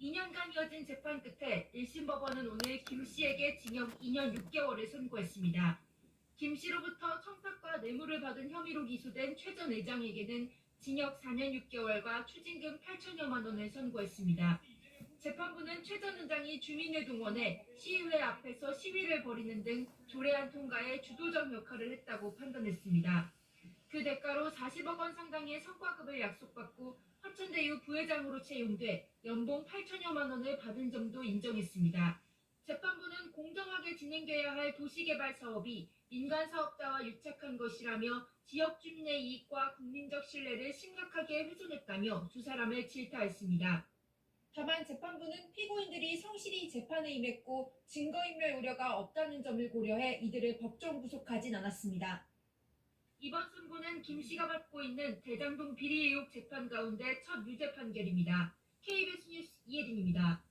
2년간 이어진 재판 끝에 1심 법원은 오늘 김 씨에게 징역 2년 6개월을 선고했습니다. 김 씨로부터 청탁과 뇌물을 받은 혐의로 기소된 최 전 의장에게는 징역 4년 6개월과 추징금 8천여만 원을 선고했습니다. 재판부는 최 전 의장이 주민을 동원해 시의회 앞에서 시위를 벌이는 등 조례안 통과에 주도적 역할을 했다고 판단했습니다. 그 대가로 40억 원 상당의 성과급을 약속받고 화천대유 부회장으로 채용돼 연봉 8천여만 원을 받은 점도 인정했습니다. 재판부는 공정하게 진행돼야 할 도시개발 사업이 민간 사업자와 유착한 것이라며 지역 주민의 이익과 국민적 신뢰를 심각하게 훼손했다며 두 사람을 질타했습니다. 다만 재판부는 피고인들이 성실히 재판에 임했고 증거인멸 우려가 없다는 점을 고려해 이들을 법정 구속하진 않았습니다. 이번 선고는 김 씨가 받고 있는 대장동 비리 의혹 재판 가운데 첫 유죄 판결입니다. KBS 뉴스 이혜린입니다.